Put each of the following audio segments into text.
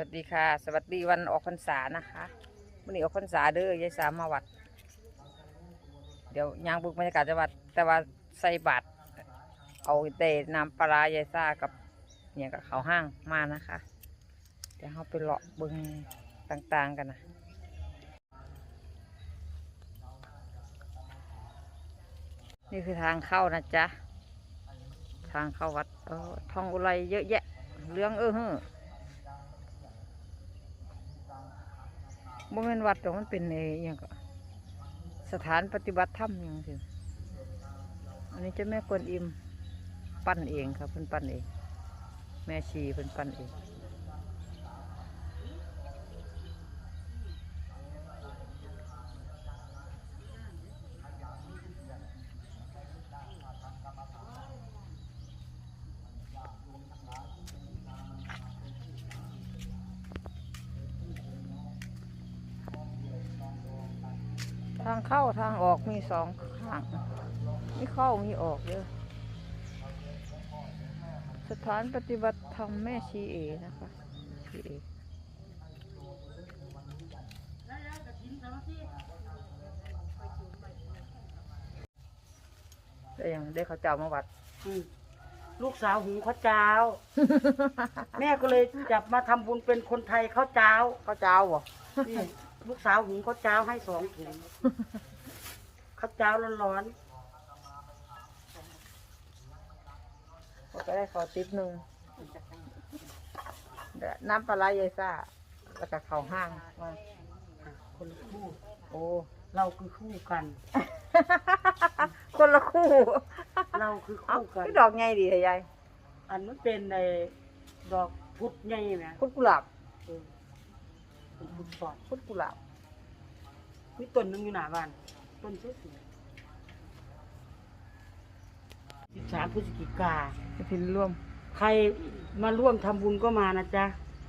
วัสดีค่ะ สวัสดีวันออกพรรษานะคะวันนี้ออกพรรษาเด้อยายสามมาวัด เดี๋ยวยางบุกบรรยากาศจังหวัด แต่ว่าใส่บัตรเอาเตน้ำปลายายซ่ากับเนี่ยกับเขาห้างมานะคะ เดี๋ยวเราไปเลาะบึงต่างๆกันนะนี่คือทางเข้านะจ๊ะ ทางเข้าวัดเออทองอุไรเยอะแยะ เรื่องเออเฮ้อ บ่แม่นวัดหรอกมันเป็นเออหยังก็สถานปฏิบัติธรรมอหยังสิอันนี้เจะแม่กวนอิมปั้นเองครับเพิ่นปั้นเอง แม่ชีเพิ่นปั้นเอง ทางเข้าทางออกมี สองข้างมีเข้ามีออกเยอะสถานปฏิบัติธรรมแม่ชีเอนะคะชีเอได้ยังได้เขาเจ้ามาวัดอืมลูกสาวหุงข้าวเจ้า แม่ก็เลยจับมาทำบุญเป็นคนไทยข้าวเจ้าเขาเจ้าบ่นี่ลูกสาวหุงข้าวเจ้าให้สองถุง ข้าวเจ้าร้อนเขาก็ได้ขอติปหนึ่งเดี๋ยวน้ำปลาไหลยายซ่าแล้วก็เขาวห้างมาๆอะคนละคู่ โอ้ เราคือคู่กัน คนละคู่เราคือเอ้าคู่กัน พี่ดอกไงดีเหรอยายอันนั้นเป็นในดอกพุธใหญ่ไหมพุดกุหลาบเออเป็นพุธปอดพุดกุหลาบมีต้นหนึงอยู่หน้าบ้าน ต้นสวยๆสิบสามพฤศจิกาจะพินร่วม ใครมาร่วมทำบุญก็มานะจ๊ะ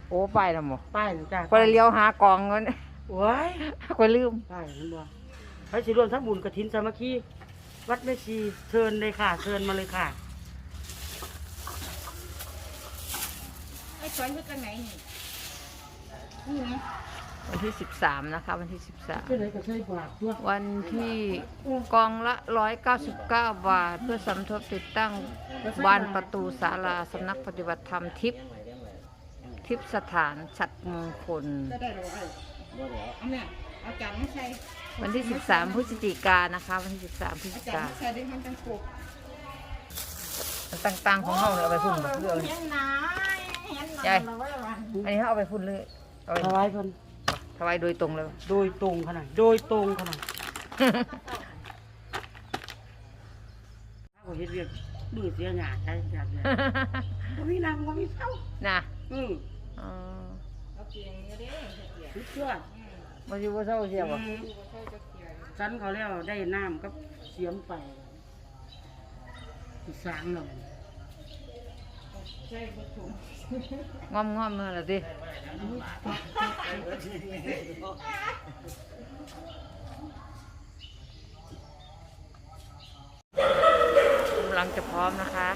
โอ้ไปแล้วหมอป้ายนะจ๊ะคนเลี้ยวหากองเงินโอ้ยคนลืม ป้ายเห็นบ่ใครสิร่วมทำบุญกฐินสามัคคีวัดแม่ชีเชิญเลยค่ะ เชิญมาเลยค่ะ ไอ้สอนคือกันไหนนี่นี่ไง วันที่สิบสามนะคะ วันที่สิบสามเพื่อนไหนก็ใช่บาทตัววันที่กองละร้อยเก้าสิบเก้าบาท เพื่อสมทบติดตั้งบานประตูศาลาสำนักปฏิบัติธรรมทิพย์ทิพย์สถานฉัดมงคลจะได้หรอไอ้เอาเนี่ยเอาจานมาใส่วันที่สิบสามพฤศจิกายนนะคะ วันที่สิบสามพฤศเอาจิจานกายมาใส่ได้มันจังปลูกนต่างๆของเราเนี่ยเอาไปพุ่นเรื่องเห็นหนาเห็นหนาใหญ่เราไว้ละวันอันนี้เขาเอาไปพุ่นเลยเอาไปถวายเพิ่น ถวายโดยตรงเลย โดยตรงขนาดโดยตรงขนาดถ้าผมเฮ็ดเรียกดื้อเสียหยาใจอยากเลยบ่มีนางบ่มีเศร้านะอืมอ๋อเอาเกียงอยู่เด้เกียงสุดยอดมาอยู่ว่าเศร้าเสียบ่อืมฉันเขาแล้วได้น้ำกับเสียมไปอีสางเราใช่บุถุง งอมงอมมาล้วสิกำลังจะพร้อมนะคะ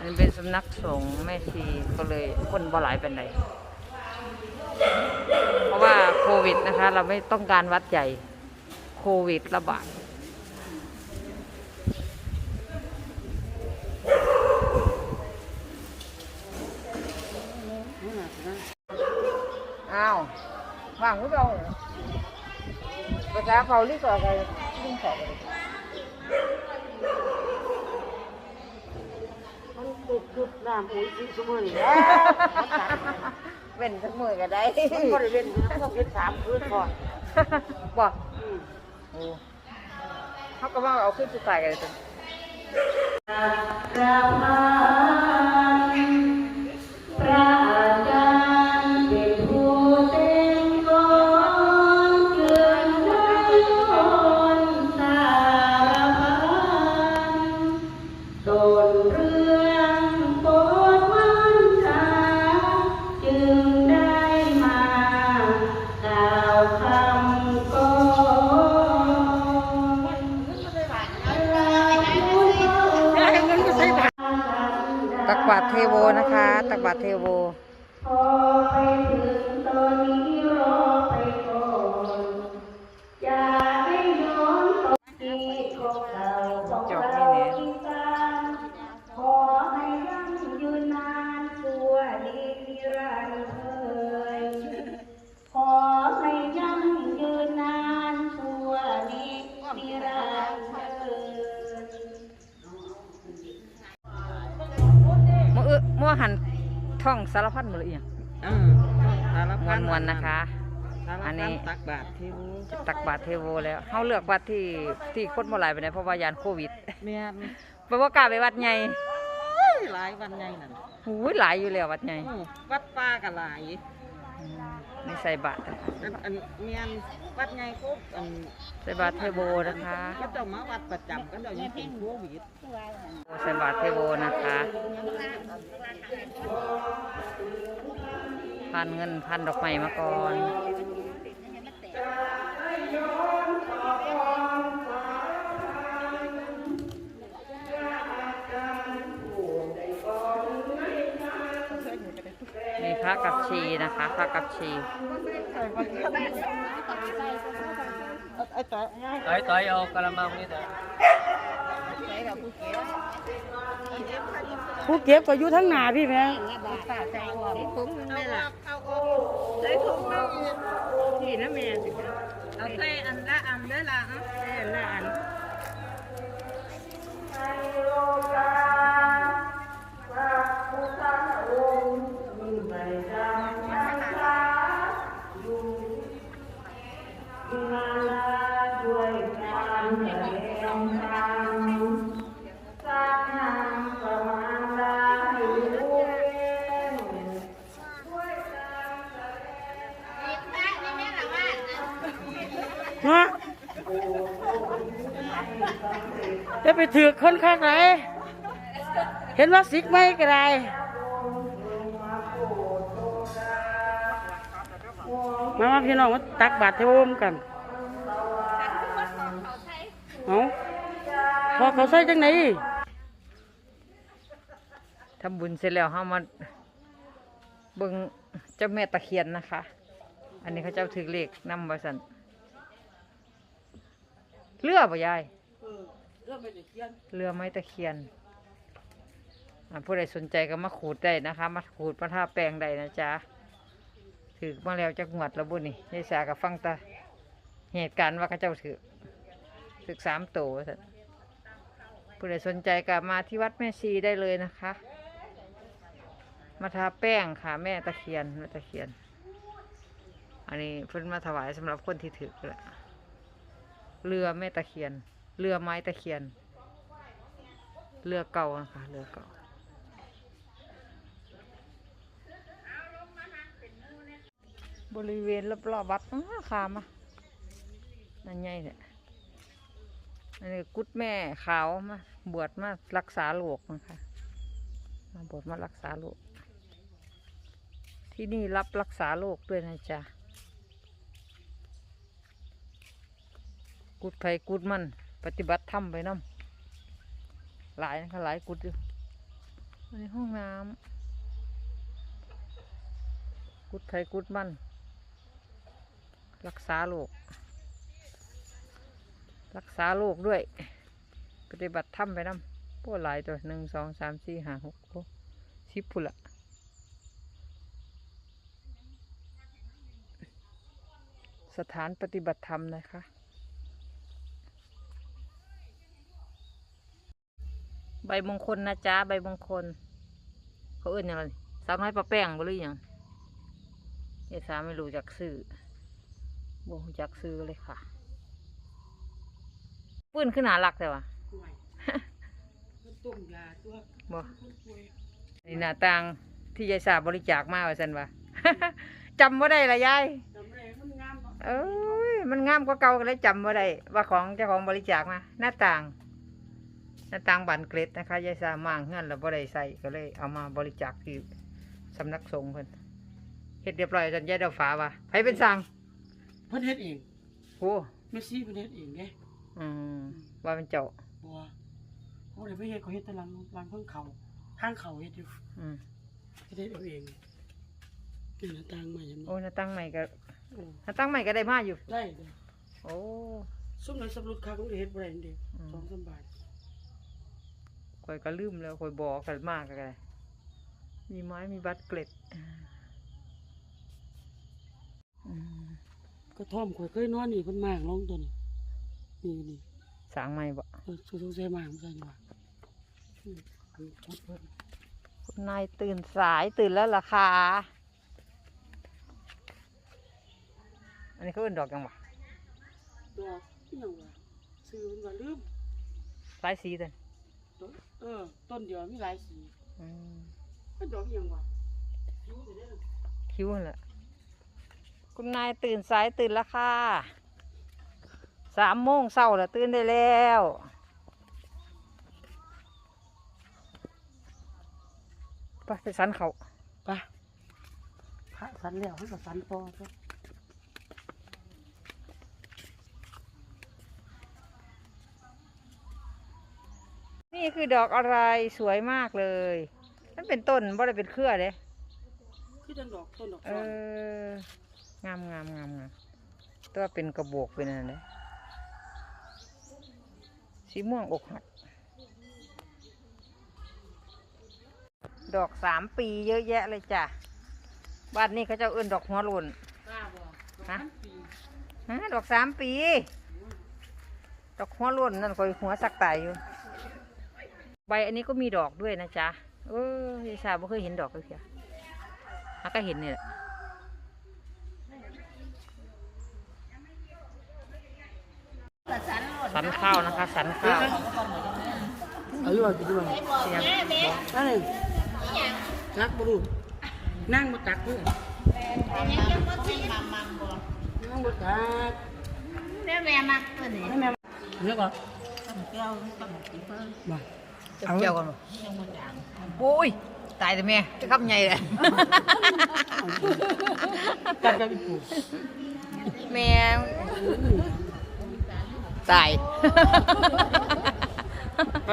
อันเป็นสำนักสงฆ์แม่ชีก็เลยคนบ่หลายเป็นไรเพราะว่าโควิดนะคะ เราไม่ต้องการวัดใหญ่โควิดระบาด อ้าว ว่างหรือเปล่าภาษาเขาลิกออกไปลิงสอบเลยมันติดจุดน้ำอุ้ยสิสมือนี่แหละเป็นสักมือก็ได้มันบริเวณต้องเฮ็ดสามคืนก่อนบอกอืมโอ้เขาก็ว่าเอาขึ้นสุดท้ายกันเลยจ้ะ เทโวนะคะ ตักบาตรเทโวพอไปถึงตอนนี้ มื่ออื้อมื่อหันท่องสารพัดหมดเลยอะอืมสารมพัวดนมวนๆนะคะสารอัพันดนี้ตักบาตรที่รู้ตักบาตรเทโวแล้วเขาเลือกวัดที่ที่คนบ่หลายไปไหนใดเพราะว่ายานโควิดแม่นเพราะว่ากล้าไปวัดใหญ่หลายวันใหญ่นั่นหูยหลายอยู่แล้ววัดใหญ่อืมวัดป่าก็หลายอืม นี่ใส่บาตรนะคะอันอันเมียนวัดใหญ่ครบอันใส่บาตรเทโวนะคะก็เจ้ามาวัดประจำก็เจ้ายังเป็นโควิดใส่บาตรเทโวนะคะพันเงินพันดอกไม้มาก่อน มีพระกับชีนะคะพระกับชีไอ้ต่อต่อยต่อยเอากระมังนี่เถอะผู้เก็บก็อยู่ทั้งหนาพี่แม่ถุงนึงได้ล่ะใส่ถุงนึงนี่นะแม่เอาใส่อันละอันได้ละอะอันละอัน ถือคนข้างไหน เห็นว่าสิกไหมก็ได้มามาพี่น้องมาตักบาตรเทโวมกันเอาพอเขาใส่จังไหนทำบุญเสร็จแล้วเฮามาเบิ่งเจ้าแม่ตะเคียนนะคะ อันนี้เขาเจ้าถือเลขนำไว้สันเรือป่ะยาย เรือไม้ตะเคียนอ่าผู้ใดสนใจก็มาขูดได้นะคะ มาขูดมาทาแปลงได้นะจ๊ะถือมาแล้วจากหวัดแล้วบุนี่ยายสากับฟังตาเหตุการณ์ว่าเขาเจ้าถือถือสามตัวผู้ใดสนใจก็มาที่วัดแม่ชีได้เลยนะคะ มาทาแป้งค่ะ แม่ตะเคียนแม่ตะเคียน อันนี้เพิ่นมาถวายสำหรับคนที่ถือแหละเรือแม่ตะเคียน เรือไม้ตะเคียน เรือเก่านะคะเรือเก่าบริเวณรอบๆวัดอ้าขามอะนั่นไงเนี่ยอันนี้กุดแม่ขาวมาบวชมารักษาโรคนะคะมาบวชมารักษาโรคที่นี่รับรักษาโรคด้วยนะจ๊ะกุดไผกุดมัน ปฏิบัติธรรมไปน้ำหลายนะคะหลายกุดอยู่อันนี้ห้องน้ำกุดไผกุดมัน รักษาโรครักษาโรคด้วย ปฏิบัติธรรมไปน้ำพวกหลายตัวหนึ่งสองสามสี่ห้าหกโอสิบพุละสถานปฏิบัติธรรมนะคะ ใบมงคลนะจ๊ะใบมงคล เขาเอื้นยังไงสาวน้อยปลาแป้งบ่หรือยังเอสาไม่รู้จักซื้อบ่รู้จักซื้อเลยค่ะปื้นขึ้นหาหลักแต่ว่าต้มยาตัวบ่นี่หน้าต่างที่ยายสาบริจาคมาว่าซั่นว่าจำบ่ได้ละยายจำได้มันงามเนาะเอ้ยมันงามกว่าเก่าก็เลยจำบ่ได้ว่าของเจ้าของบริจาคมาหน้าต่าง หน้าต่างบานเกล็ดนะคะยายสามางเงื่อนแล้วบ่ได้ใส่ก็เลยเอามาบริจาคที่สำนักสงฆ์เพิ่นเฮ็ดเรียบร้อยจนยายเดาฟ้าว่าไผเป็นสั่งเพิ่นเฮ็ดเองโอ้เมสซี่เพิ่นเฮ็ดเองไงอืมว่าเป็นเจ้าบัวเขาเลยไปเฮ็ดเขาเฮ็ดแตหลังหลังเพิ่งเขาทางเขาเฮ็ดอยู่อืมเฮ็ดเอาเองนี่หน้าต่างใหม่ยังโอ้หน้าตั้งใหม่ก็โอ้หน้าตั้งใหม่ก็ได้มาอยู่ได้เด้อโอ้ซุ่มในสำรุดคักมันก็เฮ็ดบ่ได้เด้อืมสองสามบาท ข่อยก็ลืมแล้วข่อยบอกกันมากก็ได้มีไม้มีบัตรเกล็ดอืมก็ท่อมข่อยเคยนอนนี่เพิ่นมากลงตัวนี้นี่นี่สร้างใหม่บ่เออสู้ๆใส่มากมันใส่นี่ว่าอืมอันนี้พุดเพิ่นคุณนายตื่นสายตื่นแล้วล่ะค่ะอันนี้เขาเป็นดอกยังบ่ดอกอีหยังวะซื้อมันว่าลืมหลายสีเต็นดอกเออ ต้นเดียวมีหลายสีอืมมันดอกอีหยังวะคิ้วไปเด้อคิ้วนั่นแหละคุณนายตื่นสายตื่นแล้วค่ะสามโมงเช้าแล้วตื่นได้แล้ว ไปไปสันเขา ไปพระสันแล้วให้กับสันต่อซะ นี่คือดอกอะไรสวยมากเลย มันเป็นต้นบ่ได้เป็นเครือเด้คือจังดอกต้นดอกเอฟ้อนองามงามงามงามตัวเป็นกระบอกเป็นอะไรเลยสีม่วงอกหักดอกสามปีเยอะแยะเลยจ้ะบ้านนี้เขาเจะเอื้นดอกหัวหล่นกล้าบ่ดอกฮะพันปีฮะดอกสามปี ดอกหัวหล่นนั่นคอยหัวสักตายอยู่ ใบอันนี้ก็มีดอกด้วยนะจ๊ะเออยายชาบ่เคยเห็นดอกเลยเพียฮะก็เห็นนี่แหละสันข้าวนะคะ สันข้าวเอาอยู่ว่ากินด้วยเสียงนั่นเองรักบ่รู้นั่งบ่ตักด้วยนั่งบ่ตักแม่แม่มักตัวนี้ให้แม่เรียกว่าแก้วต้องกินเพิ่ม บ่จะเกี่ยวกันบ่โอ้ยตายแต่แม่จะขับใหญ่เลยตัดกับอีกปูแม่ตายไป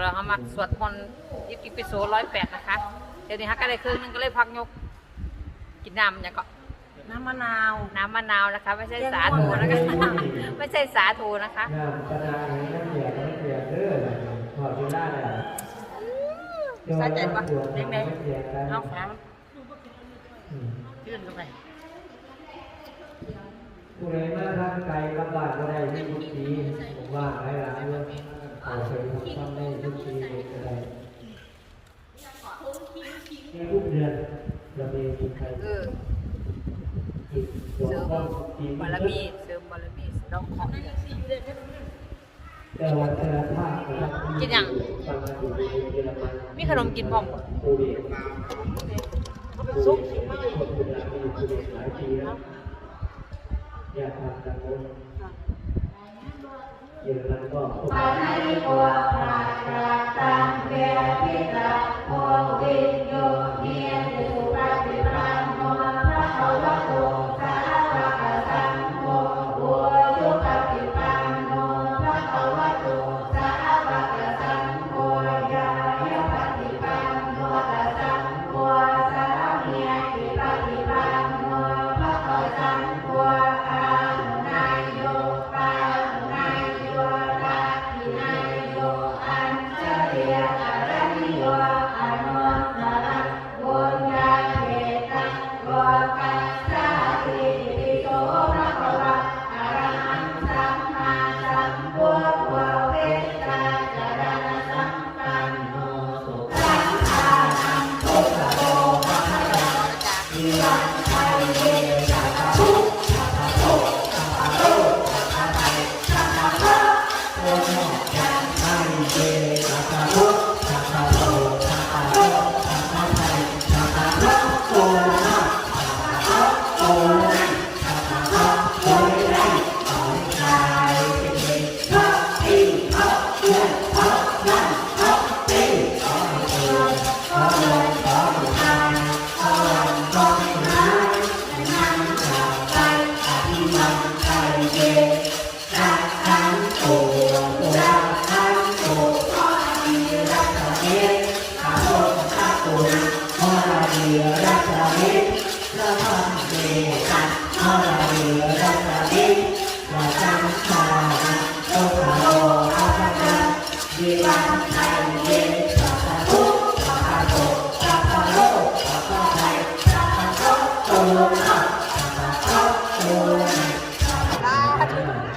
แล้วเขามาสวดมนต์ยิบกิปิโสร้อยแปดนะคะ เดี๋ยวนี้ฮักก็ได้ครึ่งหนึงก็เลยพักยก กินน้ำเนี่ยงก็น้ำมะนาว น้ำมะนาวนะคะ ไม่ใช่สาโทนะคะ ไม่ใช่สาโทนะคะงานคณะนี้นักเรียนนักเรียนเด้อถอดเวลาได้สะใจปะเด็กเอาฟ้าอืมขึ้นเข้าไปผู้ใดมาทางไกลลำบากก็ได้ที่ทุกทีผมว่าหลายหลายเรื่อง เอาไปทำได้ทุกทีก็ได้ในทุกเดือนเรามีกิจกรรเออกิจเสริมบารมีเสริมบารมีเสริมของแต่วันแต่ละภาคกินยังบางคนอยู่ในเยอรมันมีขนมกินพร้อมบ่โควิดซุกสิมาคนดูแลมีโควิดหลายปีแล้วอยากทำกัน หมดเยอรมันก็ส Yeah.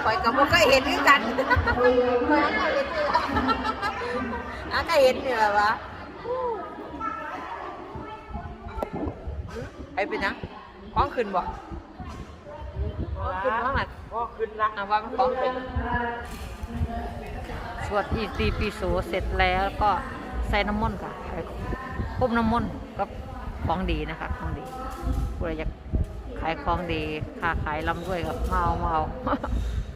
ข่อยก็บ่เคยเห็นคือกันอะก็เห็นนี่แหละวะไอ้เป็นหยังของขึ้นบ่ของขึ้นว่าไงก็ขึ้นละอะว่ามันของขึ้นสวดอีตีปีโสเสร็จแล้วก็ใส่น้ำมนต์ค่ะใส่พุ่มน้ำมนต์ก็ ของดีนะคะของดีผู้ใดอยากขายของดีค้าขายลำด้วยกับเมาเมา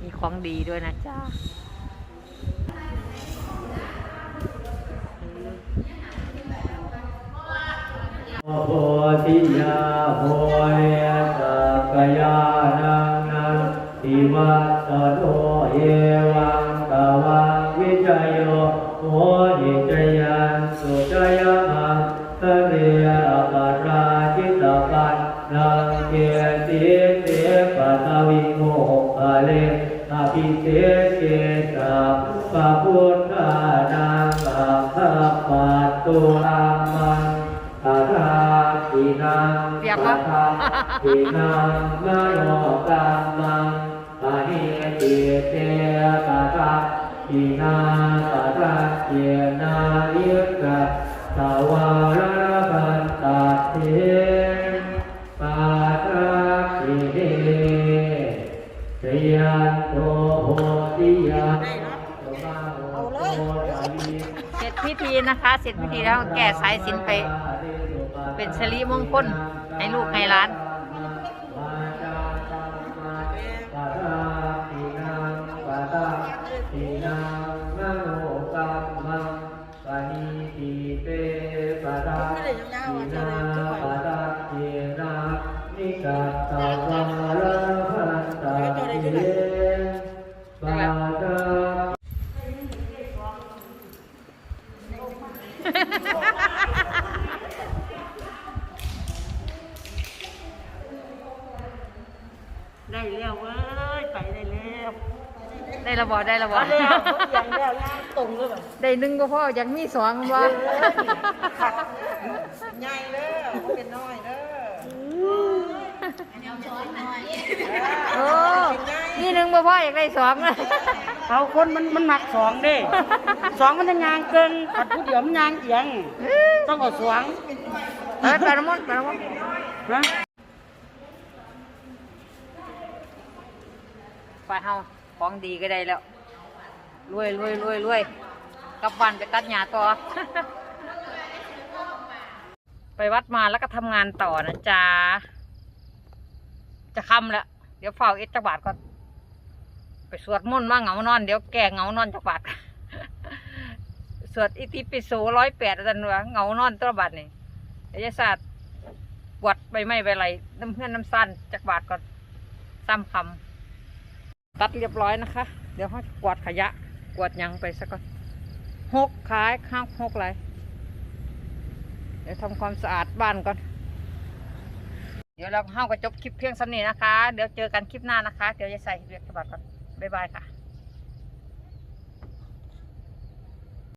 มีของดีด้วยนะจ๊ะโพธิยาโพเยสักยานังนันทิวัตโตเอวังตวังวิจโยโห อภิเศษเกสัพพะพุทธานังอัคคปัตตุอามังตาทาปีนังเปียกตาปะทาปีนังมโนกรรมังปะหิติเตตาทาปีนาตาทาเจนาลิกะตาวาระพันตาเทปาทาปิเดชยันโต เสร็จพิธีนะคะ เสร็จพิธีแล้วแก่สายสินไป เป็นชลีมงคลให้ลูกให้หล้าน ระบอได้ระบอเอาแล้วอย่างแล้วย่างตรงเลยแบบได้หนึ่งก็พออยากมีสองบ่ใหญ่เด้อบ่เป็นน้อยเด้อโอ้นี่หนึ่งบ่พออยากได้สองเลยเอาคนมันมันหมักสองเด้สองมันจะยางเกินขัดผู้เดียวมันยางเอียง ต้องเอาสองเออปลาน้ำมันต์ปลาน้ำมันต์ฮะไปเฮา ของดีก็ได้แล้วรวยรวยรวยรวยกลับบ้านไปตัดหญ้าต่อ ไปวัดมาแล้วก็ทำงานต่อนะจ๊ะ จะค่ำแล้ว เดี๋ยวเฝ้าเอ็ดจักบาทก่อนไปสวดมนต์มาเหงานอน เดี๋ยวแก่เหงานอนจักบาทสวดอิติปิโสร้อยแปดอาจารย์ว่าเหงานอนตัวบาทนี่อายศาสตร์ปวดใบไม้ใบไหลน้ำเพื่อนน้ำสั้นจักบาทก่อนซ้ำคำ ตัดเรียบร้อยนะคะ เดี๋ยวเขาจะกวาดขยะ กวาดยังไปสักก่อนหกขายข้างหกไรเดี๋ยวทำความสะอาดบ้านก่อน เดี๋ยวเราเข้ากระจบคลิปเพียงสำนี้นะคะ เดี๋ยวเจอกันคลิปหน้านะคะ เดี๋ยวจะใส่เรียกฉบับก่อนบ๊ายบายค่ะ